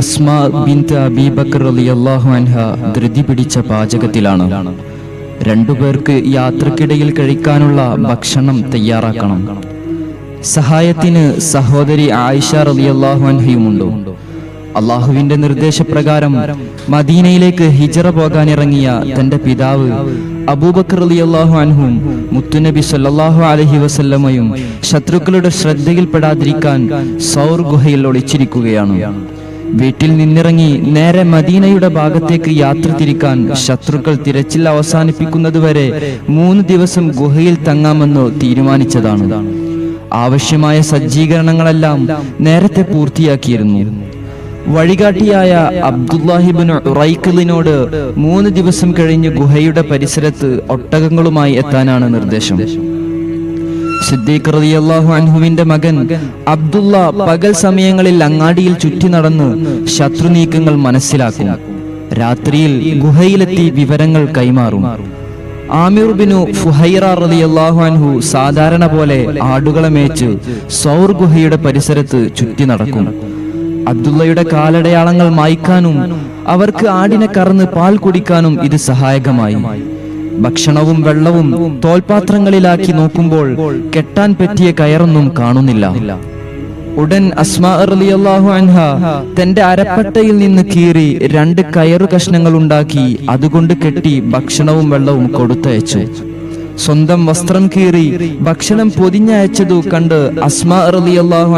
അസ്മ അൻഹ ധൃതി പിടിച്ച പാചകത്തിലാണ്. രണ്ടുപേർക്ക് യാത്രക്കിടയിൽ കഴിക്കാനുള്ള ഭക്ഷണം തയ്യാറാക്കണം. സഹായത്തിന് സഹോദരി ആയിഷ റളിയല്ലാഹു അൻഹയുമുണ്ട്. അള്ളാഹുവിന്റെ നിർദ്ദേശപ്രകാരം മദീനയിലേക്ക് ഹിജറ പോകാനിറങ്ങിയ തന്റെ പിതാവ് അബൂബക്കർ റളിയല്ലാഹു അൻഹും മുത്തുനബി സല്ലാഹു അലഹി വസല്ലമയും ശത്രുക്കളുടെ ശ്രദ്ധയിൽപ്പെടാതിരിക്കാൻ സൗർ ഗുഹയിൽ ഒളിച്ചിരിക്കുകയാണ്. വീട്ടിൽ നിന്നിറങ്ങി നേരെ മദീനയുടെ ഭാഗത്തേക്ക് യാത്ര തിരിക്കാൻ ശത്രുക്കൾ തിരച്ചിൽ അവസാനിപ്പിക്കുന്നതുവരെ മൂന്ന് ദിവസം ഗുഹയിൽ തങ്ങാമെന്ന് തീരുമാനിച്ചതാണ്. ആവശ്യമായ സജ്ജീകരണങ്ങളെല്ലാം നേരത്തെ പൂർത്തിയാക്കിയിരുന്നു. വഴികാട്ടിയായ അബ്ദുല്ലാഹിബിൻ റൈക്കിളിനോട് മൂന്ന് ദിവസം കഴിഞ്ഞ് ഗുഹയുടെ പരിസരത്ത് ഒട്ടകങ്ങളുമായി എത്താനാണ് നിർദ്ദേശം. സിദ്ദീഖ് റളിയല്ലാഹു അൻഹുവിന്റെ മകൻ അബ്ദുള്ള പകൽ സമയങ്ങളിൽ അങ്ങാടിയിൽ ചുറ്റി നടന്ന് ശത്രു നീക്കങ്ങൾ മനസ്സിലാക്കും. രാത്രിയിൽ ഗുഹയിലെത്തി വിവരങ്ങൾ കൈമാറും. ആമിർ ബിനു ഫുഹൈറ റളിയല്ലാഹു അൻഹു സാധാരണ പോലെ ആടുകളെ മേച്ച് സൗർ ഗുഹയുടെ പരിസരത്ത് ചുറ്റി നടക്കും. അബ്ദുള്ളയുടെ കാലടയാളങ്ങൾ മായ്ക്കാനും അവർക്ക് ആടിനെ കറന്ന് പാൽ കുടിക്കാനും ഇത് സഹായകമായി. ഭക്ഷണവും വെള്ളവും തോൽപാത്രങ്ങളിലാക്കി നോക്കുമ്പോൾ കെട്ടാൻ പറ്റിയ കയറൊന്നും കാണുന്നില്ല. ഉടൻ അസ്മാഅറിയാഹു അൻഹ തന്റെ അരപ്പട്ടയിൽ നിന്ന് കീറി രണ്ട് കയറു കഷ്ണങ്ങൾ ഉണ്ടാക്കി അതുകൊണ്ട് കെട്ടി ഭക്ഷണവും വെള്ളവും കൊടുത്തയച്ചു. സ്വന്തം വസ്ത്രം കീറി ഭക്ഷണം പൊതിഞ്ഞയച്ചതു കണ്ട് അസ്മാ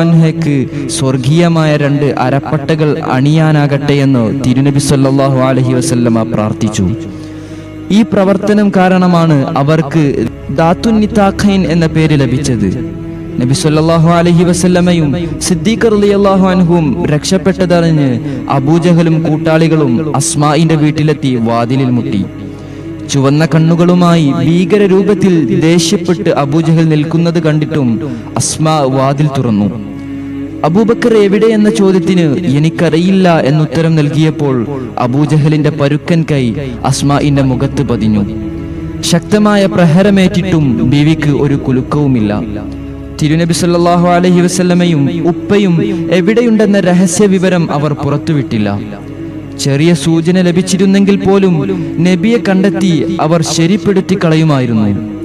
അൻഹയ്ക്ക് സ്വർഗീയമായ രണ്ട് അരപ്പട്ടകൾ അണിയാനാകട്ടെ എന്ന് തിരുനബി സല്ലാഹു അലഹി വസല്ലമ പ്രാർത്ഥിച്ചു. ഈ പ്രവർത്തനം കാരണമാണ് അവർക്ക് എന്ന പേര് ലഭിച്ചത്. നബി സല്ലല്ലാഹു അലൈഹി വസല്ലമയും സിദ്ദീഖ് റളിയല്ലാഹു അൻഹും രക്ഷപ്പെട്ടതറിഞ്ഞ് അബൂജഹലും കൂട്ടാളികളും അസ്മായിന്റെ വീട്ടിലെത്തി വാതിലിൽ മുട്ടി. ചുവന്ന കണ്ണുകളുമായി ഭീകര രൂപത്തിൽ ദേഷ്യപ്പെട്ട് അബൂജഹൽ നിൽക്കുന്നത് കണ്ടിട്ടും അസ്മ വാതിൽ തുറന്നു. അബൂബക്കർ എവിടെ എന്ന ചോദ്യത്തിന് എനിക്കറിയില്ല എന്നുത്തരം നൽകിയപ്പോൾ അബൂജഹലിന്റെ പരുക്കൻ കൈ അസ്മാഇന്റെ മുഖത്ത് പതിഞ്ഞു. ശക്തമായ പ്രഹരമേറ്റിട്ടും ബീവിക്ക് ഒരു കുലുക്കവുമില്ല. തിരുനബി സല്ലാഹു അലഹി വസ്ല്ലമയും ഉപ്പയും എവിടെയുണ്ടെന്ന രഹസ്യ വിവരം അവർ പുറത്തുവിട്ടില്ല. ചെറിയ സൂചന ലഭിച്ചിരുന്നെങ്കിൽ പോലും നബിയെ കണ്ടെത്തി അവർ ശരിപ്പെടുത്തി കളയുമായിരുന്നു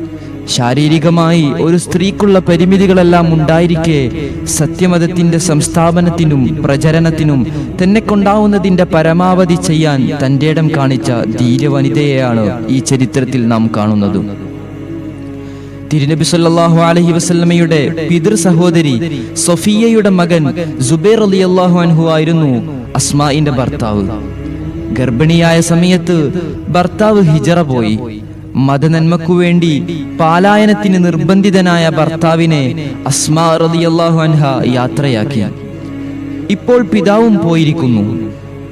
ശാരീരികമായി ഒരു സ്ത്രീക്കുള്ള പരിമിതികളെല്ലാം ഉണ്ടായിരിക്കെ സത്യമതത്തിന്റെ സംസ്ഥാപനത്തിനും പ്രചരണത്തിനും തന്നെ കൊണ്ടാവുന്നതിന്റെ പരമാവധി ചെയ്യാൻ തന്റെ ഇടം കാണിച്ച ധീരവനിതയെയാണ് ഈ ചരിത്രത്തിൽ നാം കാണുന്നത്. തിരുനബി സല്ലാഹു അലഹി വസല്ലമയുടെ പിതൃ സഹോദരി സൊഫിയയുടെ മകൻ ജുബൈർ അലി അള്ളാഹു അൻഹു ആയിരുന്നു അസ്മായിന്റെ ഭർത്താവ്. ഗർഭിണിയായ സമയത്ത് ഭർത്താവ് ഹിജറ പോയി. മതനന്മക്കു വേണ്ടി പാലായനത്തിന് നിർബന്ധിതനായ ഭർത്താവിനെ അസ്മാ റളിയല്ലാഹു അൻഹ യാത്രയാക്കി ഇപ്പോൾ പിതാവും പോയിരിക്കുന്നു.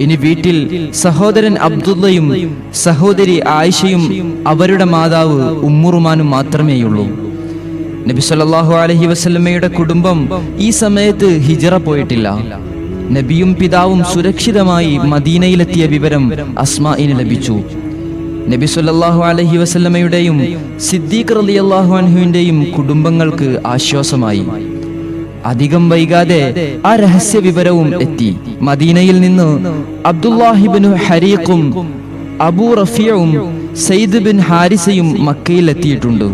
ഇനി വീട്ടിൽ സഹോദരൻ അബ്ദുള്ളയും സഹോദരി ആയിഷയും അവരുടെ മാതാവ് ഉമ്മുറുമാനും മാത്രമേയുള്ളൂ. നബി സല്ലല്ലാഹു അലൈഹി വസല്ലമയുടെ കുടുംബം ഈ സമയത്ത് ഹിജറ പോയിട്ടില്ല. നബിയും പിതാവും സുരക്ഷിതമായി മദീനയിലെത്തിയ വിവരം അസ്മാഇന് ലഭിച്ചു. നബി സല്ലല്ലാഹു അലൈഹി വസല്ലമയുടെയും സിദ്ദീഖ് അള്ളാഹു അൻഹുവിന്റെയും കുടുംബങ്ങൾക്ക് ആശ്വാസമായി. അധികം വൈകാതെ ആ രഹസ്യ വിവരവും എത്തി. മദീനയിൽ നിന്ന് അബ്ദുല്ലാഹിബിനു ഹരീഖും അബൂ റഫിയവും സയ്യിദ് ബിൻ ഹാരിസയും മക്കയിൽ എത്തിയിട്ടുണ്ട്.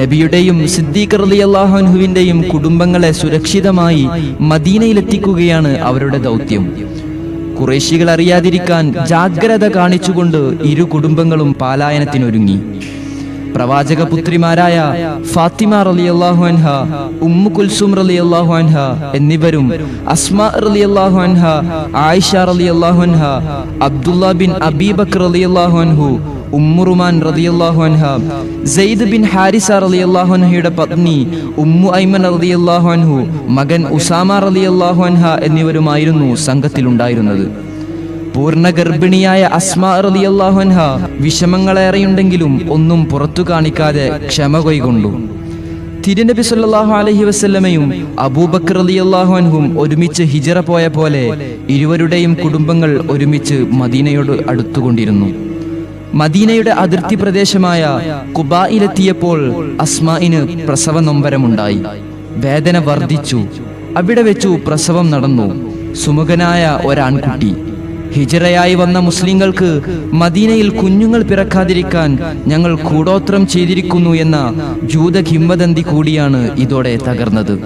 നബിയുടെയും സിദ്ദീഖ് റളിയല്ലാഹു അൻഹുവിന്റെയും കുടുംബങ്ങളെ സുരക്ഷിതമായി മദീനയിലെത്തിക്കുകയാണ് അവരുടെ ദൗത്യം. കുറേശികൾ അറിയാതിരിക്കാൻ ജാഗ്രത കാണിച്ചുകൊണ്ട് ഇരു കുടുംബങ്ങളും പാലായനത്തിനൊരുങ്ങി. പ്രവാചക പുത്രിമാരായ ഫാത്തിമ റളിയല്ലാഹു അൻഹ ഉമ്മു കുൽസും റളിയല്ലാഹു അൻഹ എന്നിവരും അസ്മാ റളിയല്ലാഹു അൻഹ ആയിഷ റളിയല്ലാഹു അൻഹ അബ്ദുള്ള ബിൻ അബീബക്കർ റളിയല്ലാഹു അൻഹു ഉമ്മുറുമാൻ റളിയല്ലാഹു അൻഹ സെയ്ദ് ബിൻ ഹാരിസ റളിയല്ലാഹു അൻഹയുടെ പത്നി ഉമ്മു ഐമൻ റളിയല്ലാഹു അൻഹു മകൻ ഉസാമ റളിയല്ലാഹു അൻഹ എന്നിവരുമായിരുന്നു സംഘത്തിലുണ്ടായിരുന്നത്. പൂർണ ഗർഭിണിയായ അസ്മാ റളിയല്ലാഹു അൻഹ വിഷമങ്ങളേറെയുണ്ടെങ്കിലും ഒന്നും പുറത്തു കാണിക്കാതെ ക്ഷമ കൈകൊണ്ടു. തിരുനബി സല്ലാഹു അലഹി വസല്ലമയും അബൂബക്കർ റളിയല്ലാഹു അൻഹും ഒരുമിച്ച് ഹിജറ പോയ പോലെ ഇരുവരുടെയും കുടുംബങ്ങൾ ഒരുമിച്ച് മദീനയോട് അടുത്തുകൊണ്ടിരുന്നു. മദീനയുടെ അതിർത്തി പ്രദേശമായ കുബായിലെത്തിയപ്പോൾ അസ്മായിന് പ്രസവ നൊമ്പരമുണ്ടായി വേദന വർദ്ധിച്ചു. അവിടെ വെച്ചു പ്രസവം നടന്നു. സുമുഖനായ ഒരാൺകുട്ടി. ഹിജറയായി വന്ന മുസ്ലിങ്ങൾക്ക് മദീനയിൽ കുഞ്ഞുങ്ങൾ പിറക്കാതിരിക്കാൻ ഞങ്ങൾ കൂടോത്രം ചെയ്തിരിക്കുന്നു എന്ന ജൂത കിംവദന്തി കൂടിയാണ് ഇതോടെ തകർന്നത്.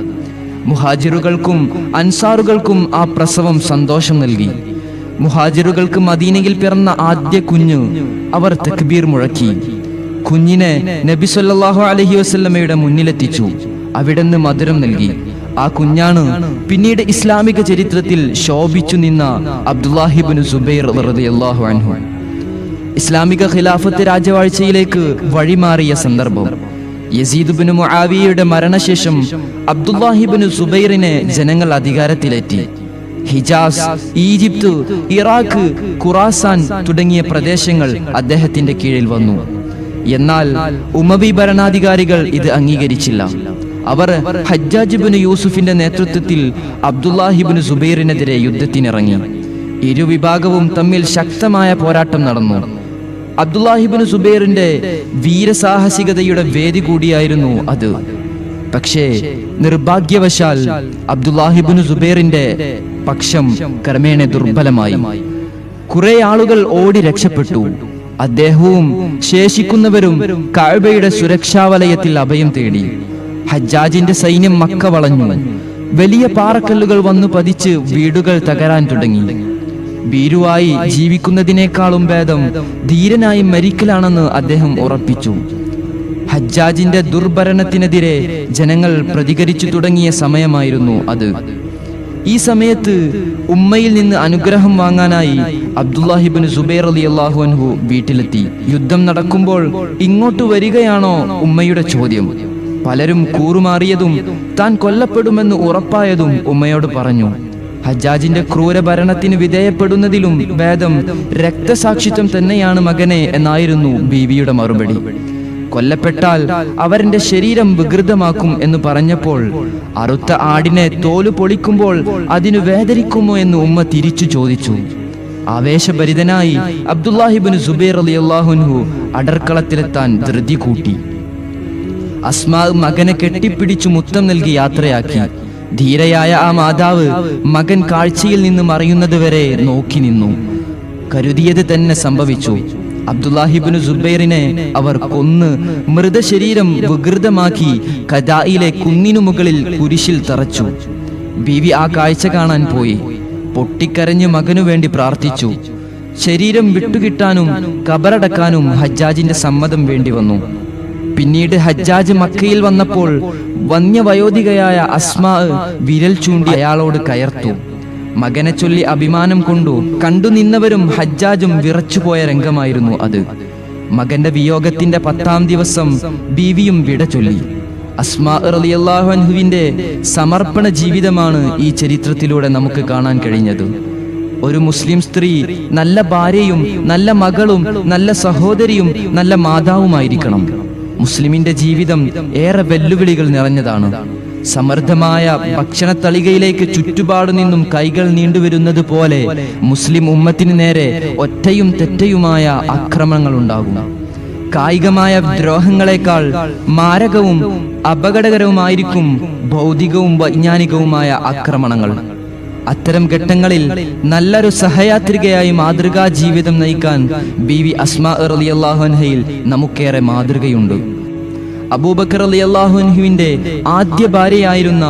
മുഹാജിറുകൾക്കും അൻസാറുകൾക്കും ആ പ്രസവം സന്തോഷം നൽകി. മുഹാജിറുകൾക്ക് മദീനയിൽ പിറന്ന ആദ്യ കുഞ്ഞ് അവർ തക്ബീർ മുഴക്കി. കുഞ്ഞിനെ നബി സല്ലാഹു അലഹി വസ്ല്ലമ്മയുടെ മുന്നിലെത്തിച്ചു. അവിടുന്ന് മധുരം നൽകി. ആ കുഞ്ഞാണ് പിന്നീട് ഇസ്ലാമിക ചരിത്രത്തിൽ ശോഭിച്ചു നിന്ന അബ്ദുല്ലാഹിബിൻ സുബൈർ റളിയല്ലാഹു അൻഹു. ഇസ്ലാമിക ഖിലാഫത്ത് രാജവാഴ്ചയിലേക്ക് വഴിമാറിയ സന്ദർഭം. യസീദ് ബിൻ മുആവിയയുടെ മരണശേഷം അബ്ദുല്ലാഹിബിന് സുബൈറിനെ ജനങ്ങൾ അധികാരത്തിലെത്തി. ഹിജാസ് ഈജിപ്ത് ഇറാഖ് ഖുറാസാൻ തുടങ്ങിയ പ്രദേശങ്ങൾ അദ്ദേഹത്തിന്റെ കീഴിൽ വന്നു. എന്നാൽ ഉമവി ഭരണാധികാരികൾ ഇത് അംഗീകരിച്ചില്ല. അവർ ഹജ്ജാജിബിന് യൂസുഫിന്റെ നേതൃത്വത്തിൽ അബ്ദുല്ലാഹിബിന് സുബൈറിനെതിരെ യുദ്ധത്തിനിറങ്ങി. ഇരുവിഭാഗവും തമ്മിൽ ശക്തമായ പോരാട്ടം നടന്നു. അബ്ദുല്ലാഹിബിന് സുബൈറിന്റെ വീരസാഹസികതയുടെ വേദി കൂടിയായിരുന്നു അത്. പക്ഷേ നിർഭാഗ്യവശാൽ അബ്ദുല്ലാഹിബിന് സുബൈറിന്റെ പക്ഷം ക്രമേണ ദുർബലമായി. കുറെ ആളുകൾ ഓടി രക്ഷപ്പെട്ടു. അദ്ദേഹവും ശേഷിക്കുന്നവരും കഅബയുടെ സുരക്ഷാ വലയത്തിൽ അഭയം തേടി. ഹജ്ജാജിന്റെ സൈന്യം മക്ക വളഞ്ഞു. വലിയ പാറക്കല്ലുകൾ വന്നു പതിച്ച് വീടുകൾ തകരാൻ തുടങ്ങി. ഭീരുവായി ജീവിക്കുന്നതിനേക്കാളും ഭേദം ധീരനായി മരിക്കലാണെന്ന് അദ്ദേഹം ഉറപ്പിച്ചു. ഹജ്ജാജിന്റെ ദുർഭരണത്തിനെതിരെ ജനങ്ങൾ പ്രതികരിച്ചു തുടങ്ങിയ സമയമായിരുന്നു അത്. ഈ സമയത്ത് ഉമ്മയിൽ നിന്ന് അനുഗ്രഹം വാങ്ങാനായി അബ്ദുല്ലാഹിബിൻ സുബൈർ അലി അള്ളാഹു അൻഹു വീട്ടിലെത്തി. യുദ്ധം നടക്കുമ്പോൾ ഇങ്ങോട്ട് വരികയാണോ ഉമ്മയുടെ ചോദ്യം. പലരും കൂറുമാറിയതും താൻ കൊല്ലപ്പെടുമെന്ന് ഉറപ്പായതും ഉമ്മയോട് പറഞ്ഞു. ഹജ്ജാജിന്റെ ക്രൂരഭരണത്തിന് വിധേയപ്പെടുന്നതിലും ഭേദം രക്തസാക്ഷിത്വം തന്നെയാണ് മകനെ എന്നായിരുന്നു ബീവിയുടെ മറുപടി. കൊല്ലപ്പെട്ടാൽ അവരുടെ ശരീരം വികൃതമാക്കും എന്ന് പറഞ്ഞപ്പോൾ അറുത്ത ആടിനെ തോൽ പൊളിക്കുമ്പോൾ അതിനു വേദനിക്കുമോ എന്ന് ഉമ്മ തിരിച്ചു ചോദിച്ചു. ആവേശഭരിതനായി അബ്ദുല്ലാഹിബിൻ സുബൈർ അലി അള്ളാഹുൻഹു അടർക്കളത്തിലെത്താൻ ധൃതി കൂട്ടി. അസ്മാ മകനെ കെട്ടിപ്പിടിച്ചു മുത്തം നൽകി യാത്രയാക്കി. ധീരയായ ആ മാതാവ് മകൻ കാഴ്ചയിൽ നിന്ന് മറയുന്നതുവരെ നോക്കി നിന്നു. കരുതിയത് തന്നെ സംഭവിച്ചു. അബ്ദുല്ലാഹിബിന് സുബൈറിനെ അവർ കൊന്ന് മൃതശരീരം വികൃതമാക്കി കദായിലെ കുന്നിനു മുകളിൽ കുരിശിൽ തറച്ചു. ബീവി ആ കാഴ്ച കാണാൻ പോയി. പൊട്ടിക്കരഞ്ഞു മകനു വേണ്ടി പ്രാർത്ഥിച്ചു. ശരീരം വിട്ടുകിട്ടാനും കബറടക്കാനും ഹജ്ജാജിന്റെ സമ്മതം വേണ്ടി വന്നു. പിന്നീട് ഹജ്ജാജ് മക്കയിൽ വന്നപ്പോൾ വന്യവയോധികയായ അസ്മാ വിരൽ ചൂണ്ടി അയാളോട് കയർത്തു. മകനെ ചൊല്ലി അഭിമാനം കൊണ്ടു കണ്ടു നിന്നവരും ഹജ്ജാജും വിറച്ചുപോയ രംഗമായിരുന്നു അത്. മകന്റെ വിയോഗത്തിന്റെ പത്താം ദിവസം ബീവിയും വിട ചൊല്ലി. അസ്മാ റളിയല്ലാഹു അൻഹുവിന്റെ സമർപ്പണ ജീവിതമാണ് ഈ ചരിത്രത്തിലൂടെ നമുക്ക് കാണാൻ കഴിഞ്ഞത്. ഒരു മുസ്ലിം സ്ത്രീ നല്ല ഭാര്യയും നല്ല മകളും നല്ല സഹോദരിയും നല്ല മാതാവുമായിരിക്കണം. മുസ്ലിമിന്റെ ജീവിതം ഏറെ വെല്ലുവിളികൾ നിറഞ്ഞതാണ്. സമൃദ്ധമായ ഭക്ഷണത്തളികയിലേക്ക് ചുറ്റുപാടു നിന്നും കൈകൾ നീണ്ടുവരുന്നത് പോലെ മുസ്ലിം ഉമ്മത്തിന് നേരെ ഒറ്റയും തെറ്റയുമായ ആക്രമണങ്ങൾ ഉണ്ടാകും കായികമായ ദ്രോഹങ്ങളെക്കാൾ മാരകവും അപകടകരവുമായിരിക്കും ഭൗതികവും വൈജ്ഞാനികവുമായ ആക്രമണങ്ങൾ. അത്തരം ഘട്ടങ്ങളിൽ നല്ലൊരു സഹയാത്രികയായി മാതൃകാ ജീവിതം നയിക്കാൻ ബി വി അസ്മാ റളിയല്ലാഹുൻഹയിൽ നമുക്കേറെ മാതൃകയുണ്ട്. അബൂബക്കർ അലി അള്ളാഹുഹുവിന്റെ ആദ്യ ഭാര്യയായിരുന്ന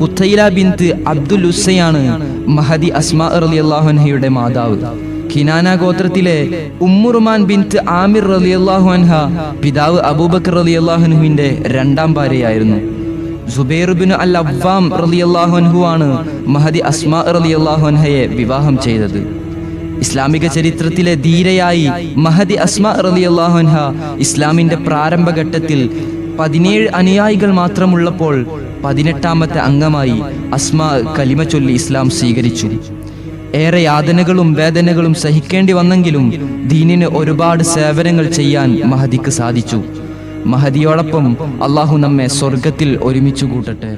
കുത്തൈല ബിന്ത് അബ്ദുൽ ഉസ്സയാണ് മഹദി അസ്മാ അള്ളാഹുഹയുടെ മാതാവ്. കിനാന ഗോത്രത്തിലെ ഉമ്മുറുമാൻ ബിന്ത് ആമിർ അലി അൻഹ പിതാവ് അബൂബക്കർ അലി അള്ളാഹുഹുവിന്റെ രണ്ടാം ഭാര്യയായിരുന്നു. സുബൈർബിന് അൽ അബ്വാം റലി അൻഹു ആണ് മഹദി അസ്മാ റളിയല്ലാഹു അൻഹയെ വിവാഹം ചെയ്തത്. ഇസ്ലാമിക ചരിത്രത്തിലെ ധീരയായി മഹദി അസ്മ റളിയല്ലാഹു അൻഹ ഇസ്ലാമിന്റെ പ്രാരംഭഘട്ടത്തിൽ പതിനേഴ് അനുയായികൾ മാത്രമുള്ളപ്പോൾ പതിനെട്ടാമത്തെ അംഗമായി അസ്മ കലിമ ചൊല്ലി ഇസ്ലാം സ്വീകരിച്ചു. ഏറെ യാതനകളും വേദനകളും സഹിക്കേണ്ടി വന്നെങ്കിലും ദീനിന് ഒരുപാട് സേവനങ്ങൾ ചെയ്യാൻ മഹദിക്ക് സാധിച്ചു. മഹദിയോടൊപ്പം അള്ളാഹു നമ്മെ സ്വർഗത്തിൽ ഒരുമിച്ചു കൂട്ടട്ടെ.